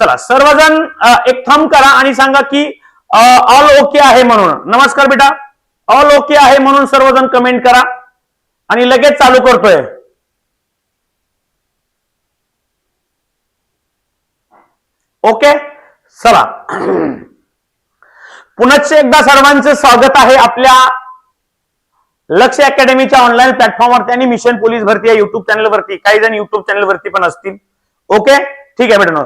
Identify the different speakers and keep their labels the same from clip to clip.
Speaker 1: चला सर्वजण एक थंब करा आणि सांगा की ऑल ओके आहे म्हणून. नमस्कार बेटा. ऑल ओके आहे म्हणून सर्वजण कमेंट करा. आणि लगेच चालू करतोय. ओके चला. पुनश्च एकदा सर्वांचं स्वागत आहे आपल्या लक्ष अकॅडमीच्या ऑनलाईन प्लॅटफॉर्मवरती आणि मिशन पोलीस भरती या युट्यूब चॅनलवरती काही जण युट्यूब चॅनलवरती पण असतील. ओके ठीक आहे मित्रांनो.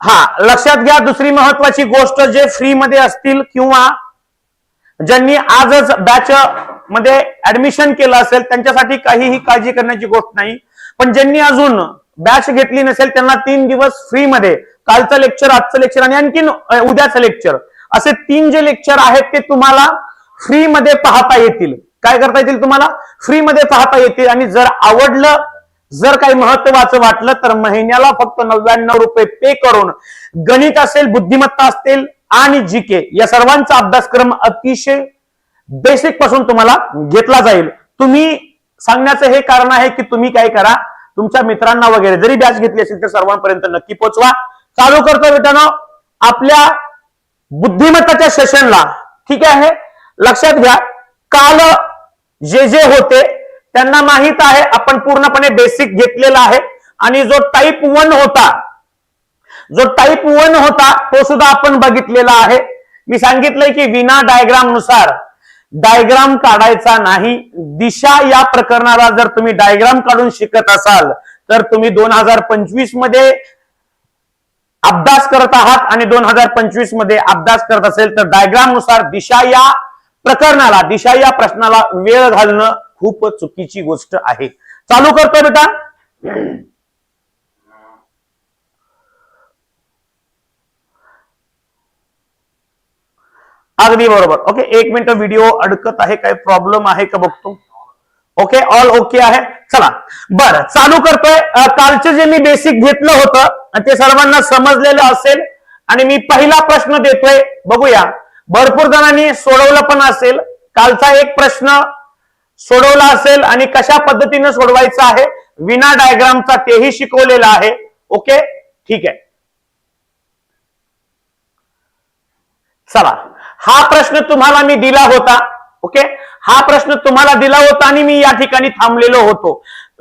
Speaker 1: हा लक्षात घ्या दुसरी महत्वाची गोष्ट जे फ्री मध्ये असतील किंवा ज्यांनी आजच बॅच मध्ये ऍडमिशन केलं असेल त्यांच्यासाठी काहीही काळजी करण्याची गोष्ट नाही. पण ज्यांनी अजून बॅच घेतली नसेल त्यांना तीन दिवस फ्री मध्ये कालचं लेक्चर आजचं लेक्चर आणि आणखीन उद्याचं लेक्चर असे तीन जे लेक्चर आहेत ते तुम्हाला फ्री मध्ये पाहता येतील. काय करता येतील तुम्हाला? फ्री मध्ये पाहता येतील आणि जर आवडलं जर काही महत्वाचं वाटलं तर महिन्याला फक्त नव्याण्णव रुपये पे करून गणित असेल बुद्धिमत्ता असतील आणि जी के या सर्वांचा अभ्यासक्रम अतिशय बेसिकपासून तुम्हाला घेतला जाईल. तुम्ही सांगण्याचं हे कारण आहे की तुम्ही काय करा तुमच्या मित्रांना वगैरे जरी बॅच घेतली असेल तर सर्वांपर्यंत नक्की पोहोचवा. चालू करतो मित्रांनो आपल्या बुद्धिमत्ताच्या सेशनला ठीक आहे? लक्षात घ्या. काल जे जे होते त्यांना माहीत आहे आपण पूर्णपणे बेसिक घेतलेला आहे. आणि जो टाईप वन होता जो टाईप वन होता तो सुद्धा आपण बघितलेला आहे. मी सांगितलंय की विना डायग्रामनुसार डायग्राम काढायचा नाही. दिशा या प्रकरणाला जर तुम्ही डायग्राम काढून शिकत असाल तर तुम्ही दोन हजार पंचवीसमध्ये अभ्यास करत आहात आणि दोन हजार पंचवीसमध्ये अभ्यास करत असेल तर डायग्रामनुसार दिशा या प्रकरणाला दिशा या प्रश्नाला वेळ घालणं खूप चुकीची गोष्ट आहे. चालू करतो बेटा. अगदी बरोबर. ओके एक मिनिट व्हिडिओ अडकत आहे काय प्रॉब्लेम आहे का बघतो? ओके ऑल ओके आहे? चला. बर चालू करतोय. कालचं कालचे जे मी बेसिक घेतलं होतं ते सर्वांना समजलेलं असेल आणि मी पहिला प्रश्न देतोय. बघूया. भरपूर जणांनी सोडवलं पण असेल. कालचा एक प्रश्न सोडवला असेल आणि कशा पद्धतीने सोडवायचं आहे? विना डायग्रामचा तेही शिकवलेला आहे. ओके ठीक आहे. चला. हा प्रश्न तुम्हाला मी दिला होता. ओके हा प्रश्न तुम्हाला दिला होता आणि मी या ठिकाणी थांबलेलो होतो.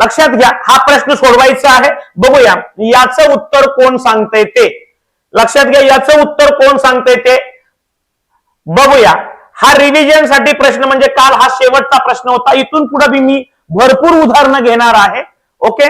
Speaker 1: लक्षात घ्या हा प्रश्न सोडवायचा आहे. बघूया याचं उत्तर कोण सांगतंय ते? लक्षात घ्या याचं उत्तर कोण सांगतंय ते? बघूया. हा रिव्हिजनसाठी प्रश्न म्हणजे काल हा शेवटचा प्रश्न होता. इथून पुढे बी मी भरपूर उदाहरणं घेणार आहे. ओके?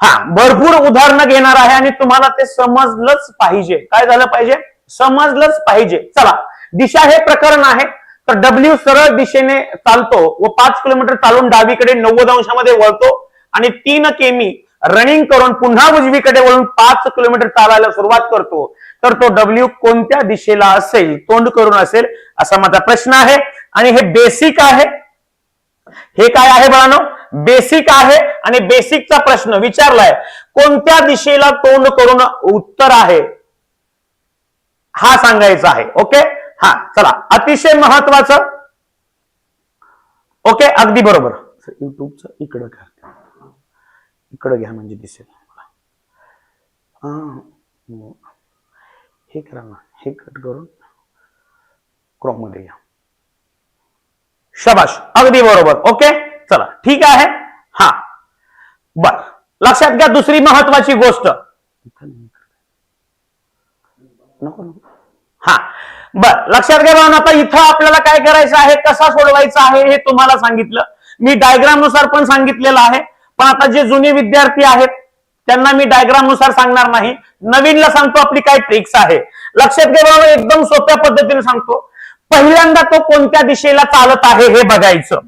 Speaker 1: हा भरपूर उदाहरणं घेणार आहे आणि तुम्हाला ते समजलंच पाहिजे. काय झालं पाहिजे? समजलंच पाहिजे. चला दिशा हे प्रकरण आहे. तर डब्ल्यू सरळ दिशेने चालतो व पाच किलोमीटर चालून डावीकडे नव्वद अंशामध्ये वळतो आणि तीन केमी रनिंग करून पुन्हा उजवीकडे वळून पाच किलोमीटर चालायला सुरुवात करतो तर तो डब्ल्यू कोणत्या दिशेला असेल तोंड करून असेल असा माझा प्रश्न आहे. आणि हे बेसिक आहे. हे काय आहे बाळानो? बेसिक आहे. आणि बेसिकचा प्रश्न विचारलाय कोणत्या दिशेला तोंड करून उत्तर आहे? हा सांगायचा आहे. ओके हा चला. अतिशय महत्वाचं. ओके अगदी बरोबर. युट्यूबचं इकडं घ्या. इकडं घ्या म्हणजे दिसेल हो. हे करा ना हे कट करून क्रॉपमध्ये घ्या. शबाश अगदी बरोबर. ओके चला ठीक आहे? हा. बर. लक्षात घ्या दुसरी महत्वाची गोष्ट. नको नको. हा. बर लक्षात घ्या बाळांनो, आता इथं आपल्याला काय करायचं आहे कसा सोडवायचा आहे हे तुम्हाला सांगितलं. मी डायग्रामनुसार पण सांगितलेलं आहे. पण आता जे जुने विद्यार्थी आहेत त्यांना मी डायग्रामनुसार सांगणार नाही. नवीनला सांगतो आपली काय ट्रिक्स आहे. लक्षात घ्या बाबा एकदम सोप्या पद्धतीने सांगतो. पहिल्यांदा तो कोणत्या दिशेला चालत आहे हे बघायचं.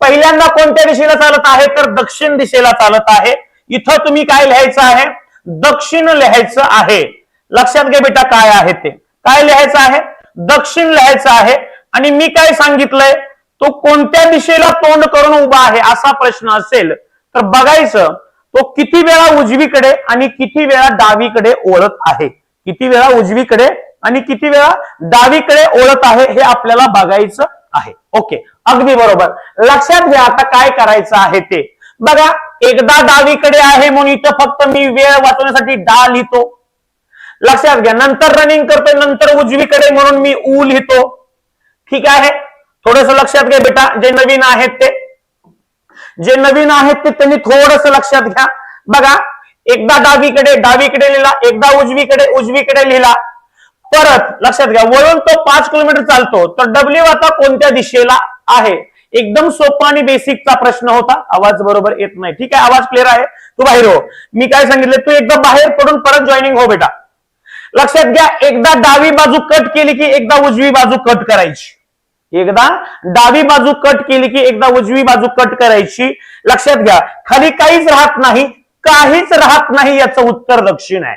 Speaker 1: पहिल्यांदा कोणत्या दिशेला चालत आहे तर दक्षिण दिशेला चालत आहे. इथं तुम्ही काय लिहायचं आहे? दक्षिण लिहायचं आहे. लक्षात घे बेटा काय आहे ते. काय लिहायचं आहे? दक्षिण लिहायचं आहे. आणि मी काय सांगितलंय? तो कोणत्या दिशेला तोंड करून उभा आहे असा प्रश्न असेल. तर बघायचं तो किती वेळा उजवीकडे आणि किती वेळा डावीकडे ओळत आहे? किती वेळा उजवीकडे आणि किती वेळा डावीकडे ओळत आहे हे आपल्याला बघायचं आहे. ओके अगदी बरोबर. लक्षात घ्या आता काय करायचं आहे ते. बघा एकदा डावीकडे आहे म्हणून इथं फक्त मी वेळ वाचवण्यासाठी डा लिहितो. लक्षात घ्या नंतर रनिंग करतोय नंतर उजवीकडे म्हणून मी ऊ लिहितो. ठीक आहे? थोडस लक्षात घ्या बेटा जे नवीन आहेत ते. जे नवीन आहेत ते त्यांनी थोडस लक्षात घ्या. बघा एकदा डावीकडे डावीकडे लिहिला एकदा उजवीकडे उजवीकडे लिहिला. परत लक्षात घ्या वळून तो पाच किलोमीटर चालतो. तर डब्ल्यू आता कोणत्या दिशेला आहे? एकदम सोपा आणि बेसिकचा प्रश्न होता. आवाज बरोबर येत नाही. ठीक आहे आवाज क्लिअर आहे? तू बाहेर हो. मी काय सांगितलं? तू एकदा बाहेर पडून परत जॉईनिंग हो बेटा. लक्षात घ्या एकदा डावी बाजू कट केली की एकदा उजवी बाजू कट करायची. एकदा डावी बाजू कट केली की एकदा उजवी बाजू कट करायची. लक्षात घ्या खाली काहीच राहत नाही काहीच राहत नाही याचं उत्तर दक्षिण आहे.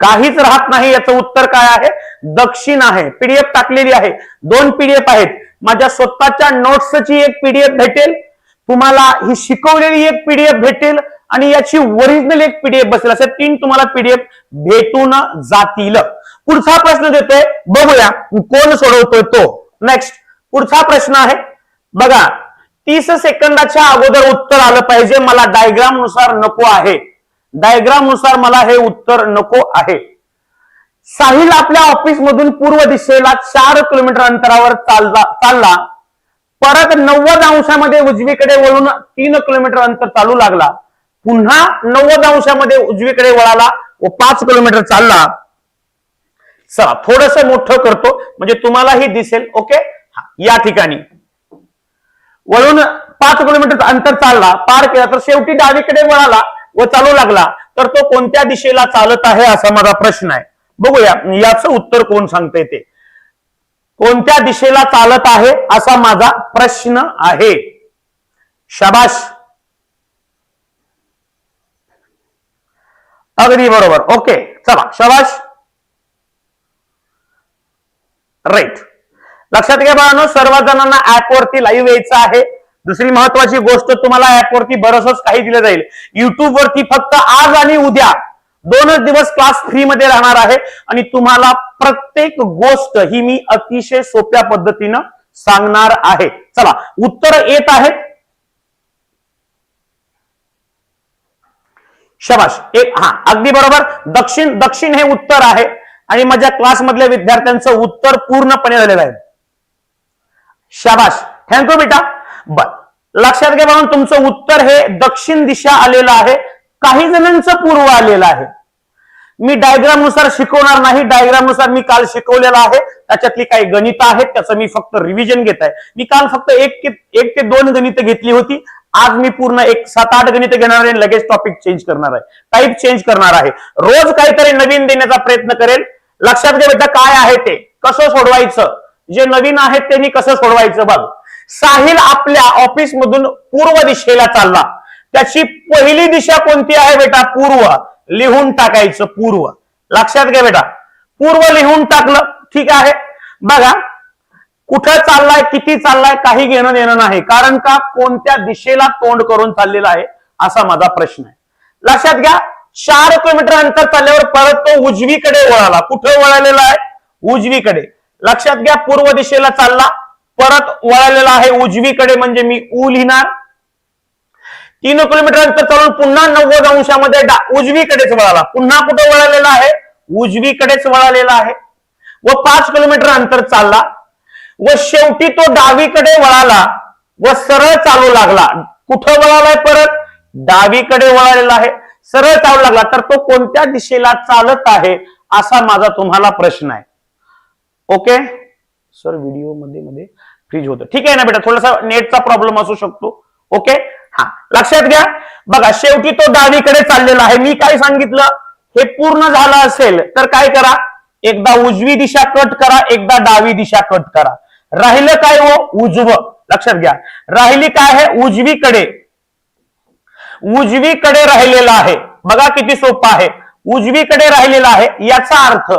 Speaker 1: काहीच राहत नाही याचं उत्तर काय आहे? दक्षिण आहे. पीडीएफ टाकलेली आहे. दोन पीडीएफ आहेत. माझ्या स्वतःच्या नोट्सची एक पीडीएफ भेटेल. तुम्हाला ही शिकवलेली एक पीडीएफ भेटेल आणि याची ओरिजिनल एक पीडीएफ बसेल. असे तीन तुम्हाला पीडीएफ भेटून जातील. पुढचा प्रश्न देतोय. बघूया कोण सोडवतोय तो? नेक्स्ट पुढचा प्रश्न आहे. बघा तीस सेकंदाच्या अगोदर उत्तर आलं पाहिजे. मला डायग्रामनुसार नको आहे. डायग्रामनुसार मला हे उत्तर नको आहे. साहिल आपल्या ऑफिस मधून पूर्व दिशेला चार किलोमीटर अंतरावर चालला चालला. परत नव्वद अंशामध्ये उजवीकडे वळून तीन किलोमीटर अंतर चालू लागला. पुन्हा नव्वद अंशामध्ये उजवीकडे वळाला व पाच किलोमीटर चालला. चला थोडस मोठं करतो. म्हणजे तुम्हालाही दिसेल ओके? हा, या ठिकाणी. वळून पाच किलोमीटर अंतर चालला पार केला तर शेवटी डावीकडे वळाला व चालू लागला. तर तो कोणत्या दिशेला चालत आहे असा माझा प्रश्न आहे. बघूया याचं उत्तर कोण सांगते ते. कोणत्या दिशेला चालत आहे असा माझा प्रश्न आहे. शबाश अगदी बरोबर ओके चला शबाश राईट लक्षात घ्या बाळांनो सर्व जणांना ऍप वरती लाईव्ह यायचं आहे. दुसरी महत्वाची गोष्ट तुम्हाला ऍपवरती वरती काही दिलं जाईल. युट्यूब वरती फक्त आज आणि उद्या दोनच दिवस क्लास फ्री मध्ये राहणार आहे. आणि तुम्हाला प्रत्येक गोष्ट ही मी अतिशय सोप्या पद्धतीनं सांगणार आहे. चला उत्तर येत आहेत शबाश. एक हा अगदी बरोबर. दक्षिण दक्षिण हे उत्तर आहे. आणि माझ्या क्लासमधल्या विद्यार्थ्यांचं उत्तर पूर्णपणे झालेलं आहे. शाबाश थँक्यू बेटा. बर. लक्षात घ्या म्हणून तुमचं उत्तर हे दक्षिण दिशा आलेलं आहे. काही जणांचं पूर्व आलेलं आहे. मी डायग्रामनुसार शिकवणार नाही. डायग्रामनुसार मी काल शिकवलेलं आहे. त्याच्यातली काही गणित आहेत त्याचं मी फक्त रिव्हिजन घेत आहे. मी काल फक्त एक ते एक ते दोन गणित घेतली होती. आज मी पूर्ण एक सात आठ गणित घेणार आहे आणि लगेच टॉपिक चेंज करणार आहे. टाईप चेंज करणार आहे. रोज काहीतरी नवीन देण्याचा प्रयत्न करेल. लक्षात घ्या बेटा काय आहे ते? कसं सोडवायचं? जे नवीन आहेत त्यांनी कसं सोडवायचं बघ. साहिल आपल्या ऑफिस मधून पूर्व दिशेला चालला. त्याची पहिली दिशा कोणती आहे बेटा? पूर्व. लिहून टाकायचं पूर्व. लक्षात घ्या बेटा. पूर्व लिहून टाकलं ठीक आहे. बघा कुठं चाललाय किती चाललाय काही घेणं देणं नाही. कारण का? कोणत्या दिशेला तोंड करून चाललेला आहे असा माझा प्रश्न आहे. लक्षात घ्या चार किलोमीटर अंतर चालल्यावर परत तो उजवीकडे वळाला. कुठं वळालेला आहे? उजवीकडे. लक्षात घ्या पूर्व दिशेला चालला परत वळालेला आहे उजवीकडे म्हणजे मी ऊ लिहिणार. तीन किलोमीटर अंतर चालून पुन्हा नव्वद अंशामध्ये डा- उजवीकडेच वळाला. पुन्हा कुठं वळालेला आहे? उजवीकडेच वळालेला आहे. व पाच किलोमीटर अंतर चालला. व शेवटी तो डावीकडे वळाला व सरळ चालू लागला. कुठं वळालाय परत? डावीकडे वळालेला आहे. सरळ चालू लागला तर तो कोणत्या दिशेला चालत आहे असा माझा तुम्हाला प्रश्न आहे. ओके सर व्हिडिओमध्ये मध्ये फ्रीज होतो. ठीक आहे ना बेटा? थोडासा नेटचा प्रॉब्लेम असू शकतो. ओके हा. लक्षात घ्या. बघा शेवटी तो डावीकडे चाललेला आहे. मी काय सांगितलं? हे पूर्ण झालं असेल तर काय करा? एकदा उजवी दिशा कट करा एकदा डावी दिशा कट करा. राहिलं काय हो? उजवं. लक्षात घ्या. राहिली काय आहे? उजवीकडे. उजवीकडे राहिलेला आहे. बघा किती सोपं आहे. उजवीकडे राहिलेला आहे याचा अर्थ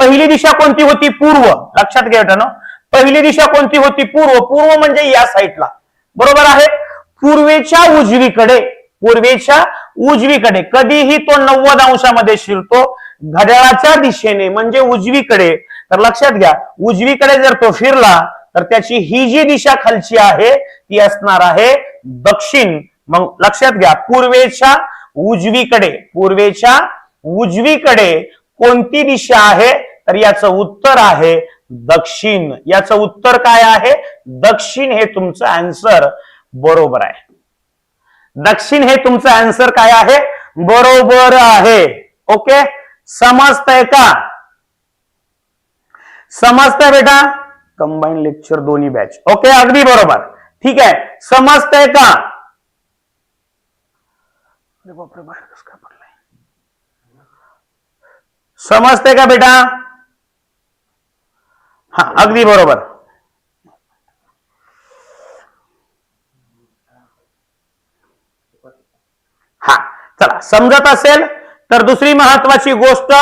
Speaker 1: पहिली दिशा कोणती होती? पूर्व. लक्षात घ्या ना पहिली दिशा कोणती होती? पूर्व. पूर्व म्हणजे या साईडला बरोबर आहे? पूर्वेच्या उजवीकडे पूर्वेच्या उजवीकडे. कधीही तो नव्वद अंशामध्ये शिरतो घड्याळाच्या दिशेने म्हणजे उजवीकडे. तर लक्षात घ्या उजवीकडे जर तो फिरला तर त्याची ही जी दिशा खालची आहे ती असणार आहे दक्षिण. मग लक्षात घ्या पूर्वेच्या उजवीकडे पूर्वेच्या उजवीकडे कोणती दिशा आहे? तर याचं उत्तर आहे दक्षिण. याचं उत्तर काय आहे? दक्षिण हे तुमचं आन्सर बरोबर आहे. दक्षिण हे तुमचं आन्सर काय आहे? बरोबर आहे. ओके? समजतंय का? समजतंय बेटा? कंबाईन लेक्चर दोन्ही बॅच ओके? अगदी बरोबर. ठीक आहे. समजतंय का? अरे बापरे बाहेर कस काय पडलंय समजते का बेटा? हा अगदी बरोबर। हा चला समजत असेल तर दुसरी महत्वाची गोष्ट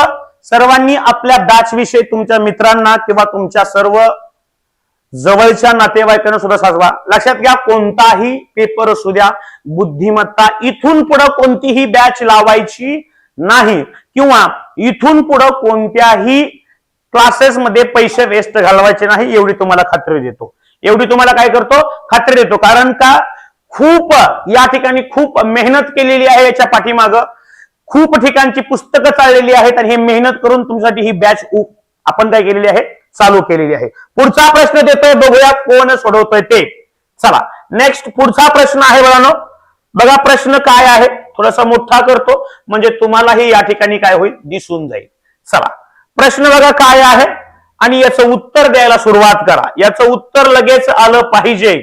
Speaker 1: सर्वांनी आपल्या बॅच विषयी तुमच्या मित्रांना किंवा तुमच्या सर्व जवळच्या नातेवाईकांना सुद्धा साजवा लक्षात घ्या कोणताही पेपर असू द्या बुद्धिमत्ता इथून पुढे कोणतीही बॅच लावायची नाही. किंवा इथून पुढे कोणत्याही क्लासेसमध्ये पैसे वेस्ट घालवायचे नाही एवढी तुम्हाला खात्री देतो. एवढी तुम्हाला काय करतो? खात्री देतो. कारण का? खूप या ठिकाणी खूप मेहनत केलेली आहे याच्या पाठीमाग. खूप ठिकाणची पुस्तकं चाललेली आहेत आणि हे मेहनत करून तुमच्यासाठी ही बॅच आपण काय केलेली आहे? चालू केलेली आहे. पुढचा प्रश्न देतोय बघूया कोण सोडवतोय ते. चला नेक्स्ट पुढचा प्रश्न आहे बघानो. बघा प्रश्न काय आहे? थोडासा मोठा करतो म्हणजे तुम्हालाही या ठिकाणी काय होईल? दिसून जाईल. चला प्रश्न बघा काय आहे? आणि याचं उत्तर द्यायला सुरुवात करा. याचं उत्तर लगेच आलं पाहिजे.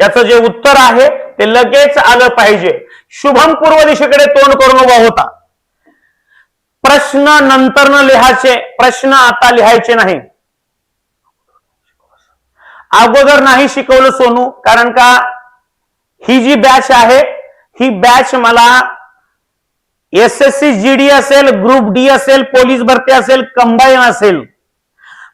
Speaker 1: याचं जे उत्तर आहे ते लगेच आलं पाहिजे. शुभम पूर्व दिशेकडे तोंड करून उभा होता. प्रश्न नंतर न लिहायचे प्रश्न आता लिहायचे नाही. अगोदर नाही शिकवलं सोनू कारण का? ही जी बॅच आहे ही बॅच मला S S C G D असेल ग्रुप डी असेल पोलीस भरती असेल कंबाईन असेल.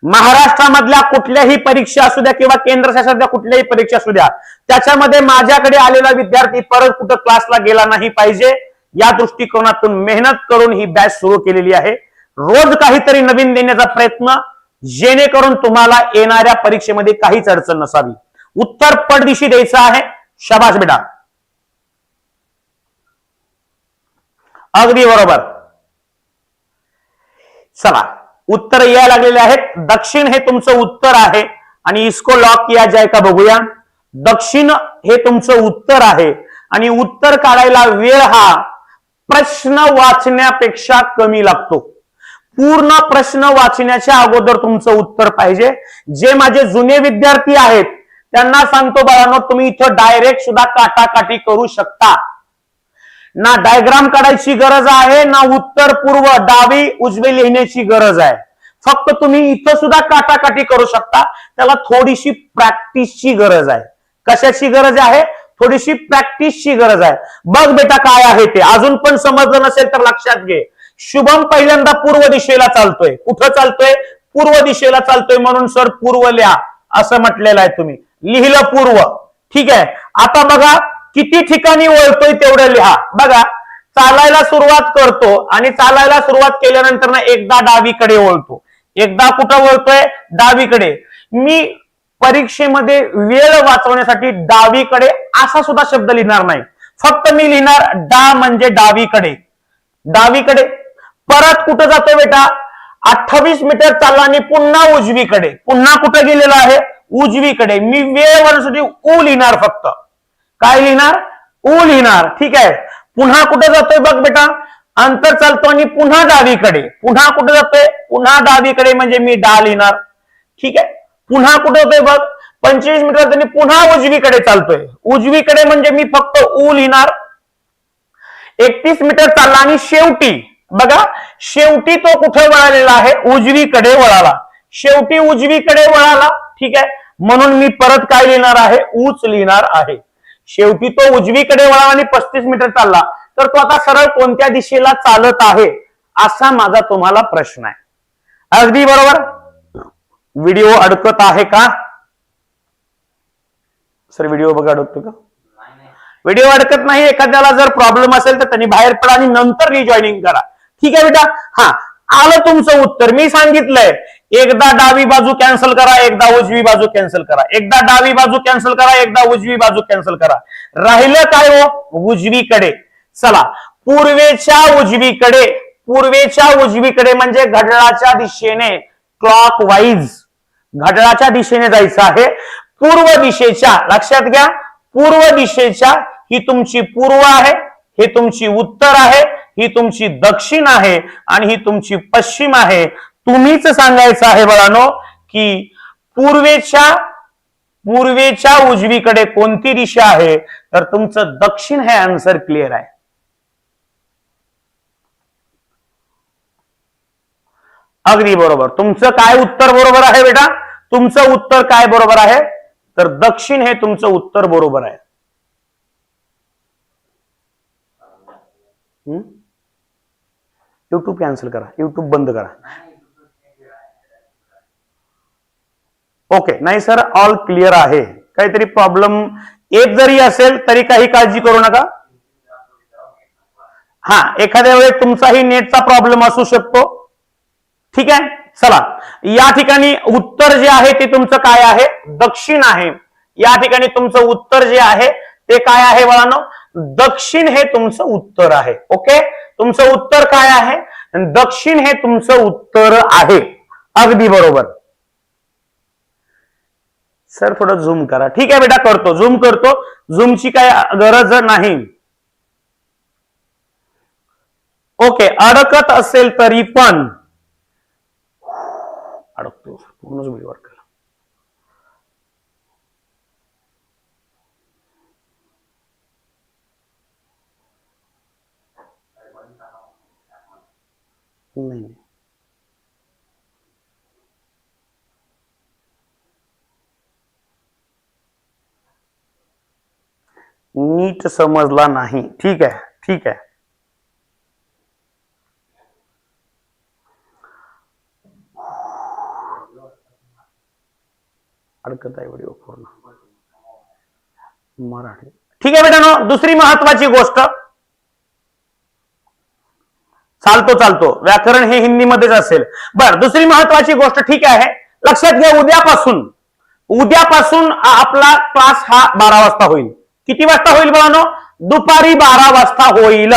Speaker 1: महाराष्ट्रामधल्या कुठल्याही परीक्षा असू द्या किंवा केंद्र शासनाच्या कुठल्याही परीक्षा असू द्या त्याच्यामध्ये माझ्याकडे आलेला विद्यार्थी परत कुठं क्लासला गेला नाही पाहिजे. या दृष्टिकोनातून मेहनत करून ही बॅच सुरू केलेली आहे. रोज काहीतरी नवीन देण्याचा प्रयत्न जेणेकरून तुम्हाला येणाऱ्या परीक्षेमध्ये काहीच अडचण नसावी. उत्तर पडदिशी द्यायचं आहे. शबाश बेटा. अगदी बरोबर. चला उत्तर या लागलेले आहेत. दक्षिण हे तुमचं उत्तर आहे. आणि इस्को लॉक या जाय का बघूया. दक्षिण हे तुमचं उत्तर आहे. आणि उत्तर काढायला वेळ हा प्रश्न वाचण्यापेक्षा कमी लागतो. पूर्ण प्रश्न वाचण्याच्या अगोदर तुमचं उत्तर पाहिजे. जे माझे जुने विद्यार्थी आहेत त्यांना सांगतो बाळांनो तुम्ही इथं डायरेक्ट सुद्धा काटाकाटी करू शकता. ना डायग्राम काढायची गरज आहे ना उत्तर पूर्व डावी उजवे लिहिण्याची गरज आहे. फक्त तुम्ही इथं सुद्धा काटाकाटी करू शकता. त्याला थोडीशी प्रॅक्टिसची गरज आहे. कशाची गरज आहे? थोडीशी प्रॅक्टिसची गरज आहे. बघ बेटा काय आहे ते. अजून पण समजलं नसेल तर लक्षात घे. शुभम पहिल्यांदा पूर्व दिशेला चालतोय. कुठं चालतोय? पूर्व दिशेला चालतोय म्हणून सर पूर्व लिहा. असं म्हटलेलं आहे तुम्ही. लिहिलं पूर्व. ठीक आहे? आता बघा किती ठिकाणी वळतोय तेवढं लिहा. बघा चालायला सुरुवात करतो आणि चालायला सुरुवात केल्यानंतर ना एकदा डावीकडे वळतो. एकदा कुठं वळतोय? डावीकडे. मी परीक्षेमध्ये वेळ वाचवण्यासाठी डावीकडे असा सुद्धा शब्द लिहिणार नाही. फक्त मी लिहिणार डा म्हणजे डावीकडे. डावीकडे. परत कुठं जातो बेटा? अठ्ठावीस मीटर चालला आणि पुन्हा उजवीकडे. पुन्हा कुठं गेलेला आहे? उजवीकडे. मी वेळ वाचवण्यासाठी ऊ लिहिणार फक्त. काय लिहिणार? ऊ लिहिणार. ठीक आहे. पुन्हा कुठे जातोय बघ बेटा? अंतर चालतो आणि पुन्हा डावीकडे. पुन्हा कुठे जातोय? पुन्हा डावीकडे म्हणजे मी डा लिहिणार. ठीक आहे? पुन्हा कुठे होतोय बघ? पंचवीस मीटर त्यांनी पुन्हा उजवीकडे चालतोय. उजवीकडे म्हणजे मी फक्त ऊ लिहिणार एकतीस मीटर चालला आणि शेवटी बघा शेवटी तो कुठे वळालेला आहे? उजवीकडे वळाला. शेवटी उजवीकडे वळाला. ठीक आहे? म्हणून मी परत काय लिहिणार आहे? ऊच लिहिणार आहे. शेवटी तो उजवीकडे वळाला आणि पस्तीस मीटर चालला. तर तो आता सरळ कोणत्या दिशेला चालत आहे? असा माझा तुम्हाला प्रश्न आहे. अगदी बरोबर? व्हिडिओ अडकत आहे का सर व्हिडिओ बघा अडकतो का व्हिडिओ अडकत नाही एखाद्याला जर प्रॉब्लेम असेल तर त्यांनी बाहेर पडा आणि नंतर रिजॉईनिंग करा ठीक आहे बेटा? हा. आलं तुमचं उत्तर मी सांगितलंय एकदा डावी बाजू कॅन्सल करा एकदा उजवी बाजू कॅन्सल करा एकदा डावी बाजू कॅन्सल करा एकदा उजवी बाजू कॅन्सल करा राहिलं काय हो उजवीकडे चला पूर्वेच्या उजवीकडे पूर्वेच्या उजवीकडे म्हणजे घड्याळाच्या दिशेने क्लॉक वाईज घड्याळाच्या दिशेने जायचं आहे. पूर्व दिशेच्या लक्षात घ्या पूर्व दिशेच्या ही तुमची पूर्व आहे हे तुमची उत्तर आहे ही तुमची दक्षिण आहे आणि ही तुमची पश्चिम आहे. तुम्हीच सांगायचं आहे बाळानो की पूर्वेच्या पूर्वेच्या उजवीकडे कोणती दिशा आहे? तर तुमचं दक्षिण हे आन्सर क्लिअर आहे. अगदी बरोबर. तुमचं काय उत्तर बरोबर आहे बेटा? तुमचं उत्तर काय बरोबर आहे? तर दक्षिण हे तुमचं उत्तर बरोबर आहे. युट्यूब कॅन्सल करा. युट्यूब बंद करा. ओके नाही सर ऑल क्लिअर आहे. काहीतरी प्रॉब्लेम येत जरी असेल तरी काही काळजी करू नका. हा एखाद्या वेळेस तुमचाही नेटचा प्रॉब्लेम असू शकतो. ठीक आहे? चला. या ठिकाणी उत्तर जे आहे ते तुमचं काय आहे? दक्षिण आहे. या ठिकाणी तुमचं उत्तर जे आहे ते काय आहे बाळांनो? दक्षिण हे तुमचं उत्तर आहे. ओके? तुमचं उत्तर काय आहे? दक्षिण हे तुमचं उत्तर आहे. अगदी बरोबर. सर थोडं झूम करा. ठीक आहे बेटा करतो. झूम करतो. झूमची काय गरज नाही. ओके अडकत असेल तरी पण पूर्णच व्हिडिओ अडकला नाही नाही नीट समजला नाही. ठीक आहे ठीक आहे. हरकत आहे व्हिडिओ पूर्ण. मराठी. ठीक आहे बेटानो दुसरी महत्वाची गोष्ट. चालतो चालतो. व्याकरण हे हिंदीमध्येच असेल. बर दुसरी महत्वाची गोष्ट ठीक आहे. लक्षात घ्या उद्यापासून. उद्यापासून आपला क्लास हा बारा वाजता होईल. किती वाजता होईल बघानो दुपारी बारा वाजता होईल.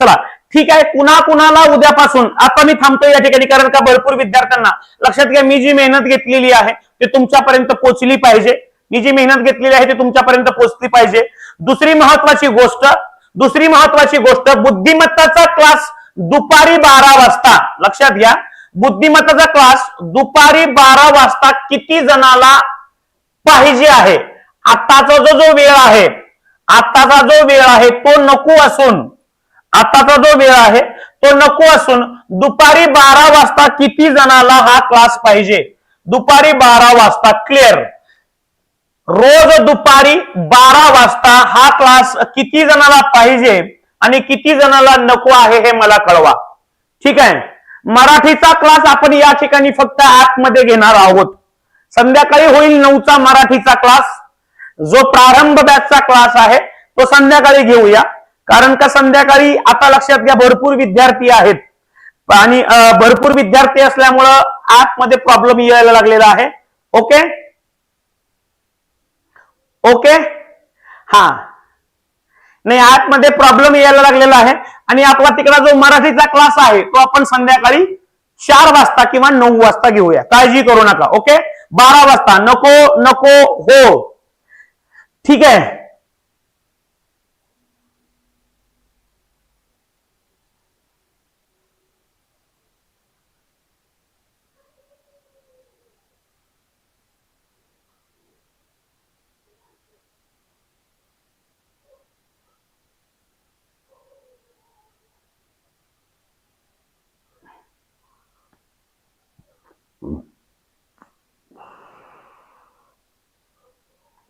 Speaker 1: चला ठीक आहे कुणा कुणाला उद्यापासून आता मी थांबतो या ठिकाणी कारण का भरपूर विद्यार्थ्यांना लक्षात घ्या मी जी मेहनत घेतलेली आहे ते तुमच्यापर्यंत पोचली पाहिजे. मी जी मेहनत घेतलेली आहे ती तुमच्यापर्यंत पोचली पाहिजे. दुसरी महत्वाची गोष्ट दुसरी महत्वाची गोष्ट बुद्धिमत्ताचा क्लास दुपारी बारा वाजता. लक्षात घ्या बुद्धिमत्ताचा क्लास दुपारी बारा वाजता किती जणाला पाहिजे आहे? आत्ताचा जो जो वेळ आहे आत्ताचा जो वेळ आहे तो नको असून आताचा जो वेळ आहे तो नको असून दुपारी बारा वाजता किती जणाला हा क्लास पाहिजे? दुपारी बारा वाजता क्लिअर रोज दुपारी बारा वाजता हा क्लास किती जणाला पाहिजे आणि किती जणाला नको आहे हे मला कळवा. ठीक आहे? मराठीचा क्लास आपण या ठिकाणी फक्त आतमध्ये घेणार आहोत. संध्याकाळी होईल नऊचा मराठीचा क्लास जो प्रारंभ बॅचचा क्लास आहे तो संध्याकाळी घेऊया. कारण का संध्याकाळी आता लक्षात घ्या भरपूर विद्यार्थी आहेत. आणि भरपूर विद्यार्थी असल्यामुळं मध्ये प्रॉब्लेम यायला लागलेला आहे. ओके ओके हा. नाही आतमध्ये प्रॉब्लेम यायला लागलेला आहे. आणि आपला तिकडा जो मराठीचा क्लास आहे तो आपण संध्याकाळी चार वाजता किंवा नऊ वाजता घेऊया. काळजी करू नका. ओके बारा वाजता. नको नको हो. ठीक आहे?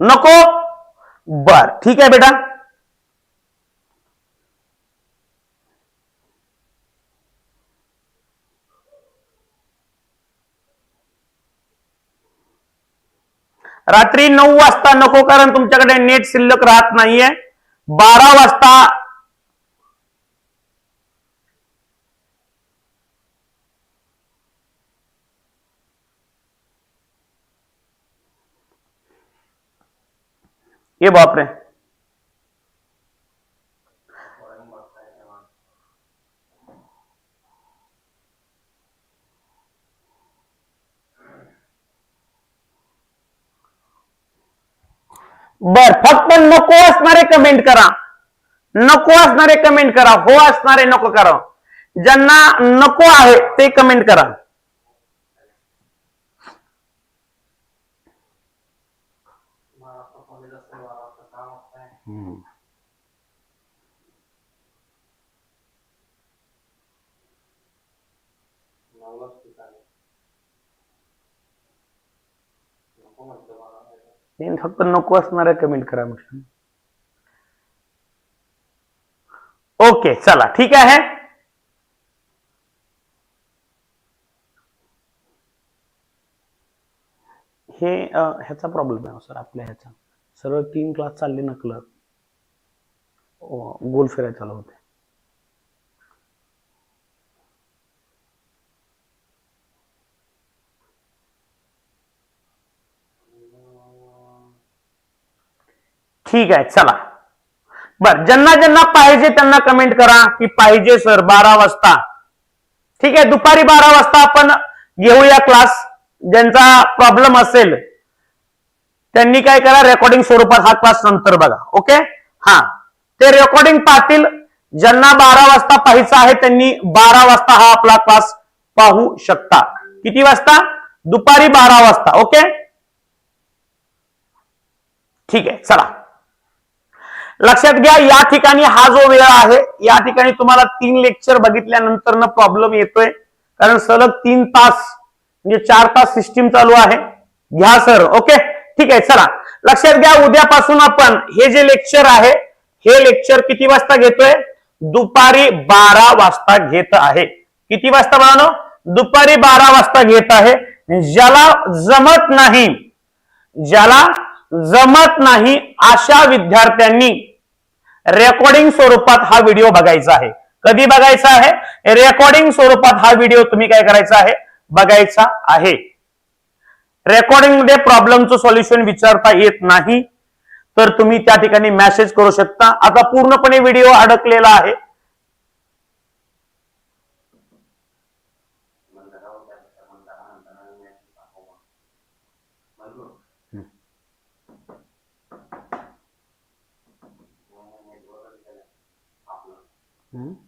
Speaker 1: नको। बर, ठीक है बेटा। रात्री नऊ वाजता नको कारण तुमच्याकडे नेट शिल्लक राहत नाहीये. बारा वाजता ये बाप रे। बर, फक्त नको असणारे कमेंट करा. नको असणारे कमेंट करा. हो असणारे नको करा. जन्ना नको आहे ते कमेंट करा. मी फक्त नको असणाऱ्या कमेंट करा म्हटलं ओके चला ठीक आहे? हे ह्याचा प्रॉब्लेम आहे हो सर आपल्या ह्याचा. सरळ तीन क्लास चालले नकल गोल फिरायला चालू होते ठीक आहे चला. बर ज्यांना ज्यांना पाहिजे त्यांना कमेंट करा की पाहिजे सर बारा वाजता. ठीक आहे दुपारी बारा वाजता आपण घेऊया क्लास ज्यांचा प्रॉब्लेम असेल त्यांनी काय करा रेकॉर्डिंग स्वरूपात हा क्लास नंतर बघा ओके हा. ते रेकॉर्डिंग पाहतील. ज्यांना बारा वाजता पाहायचं आहे त्यांनी बारा वाजता हा आपला क्लास पाहू शकता. किती वाजता? दुपारी बारा वाजता ओके ठीक आहे चला. लक्षात घ्या या ठिकाणी हा जो वेळ आहे या ठिकाणी तुम्हाला तीन लेक्चर बघितल्यानंतर प्रॉब्लेम येतोय. कारण सलग तीन तास म्हणजे चार तास सिस्टीम चालू आहे. घ्या सर ओके ठीक आहे चला. लक्षात घ्या उद्यापासून आपण हे जे लेक्चर आहे हे लेक्चर किती वाजता घेतोय? दुपारी बारा वाजता घेत आहे. किती वाजता बनानो दुपारी बारा वाजता घेत आहे. ज्याला जमत नाही ज्याला जमत नाही अशा विद्यार्थ्यांनी रेकॉर्डिंग स्वरूपात हा व्हिडिओ बघायचा आहे. कधी बघायचा आहे? रेकॉर्डिंग स्वरूपात हा व्हिडिओ तुम्ही काय करायचा आहे? बघायचा आहे. रेकॉर्डिंगमध्ये प्रॉब्लेमचं सोल्युशन विचारता येत नाही तर तुम्ही त्या ठिकाणी मेसेज करू शकता. आता पूर्णपणे व्हिडिओ अडकलेला आहे. mhm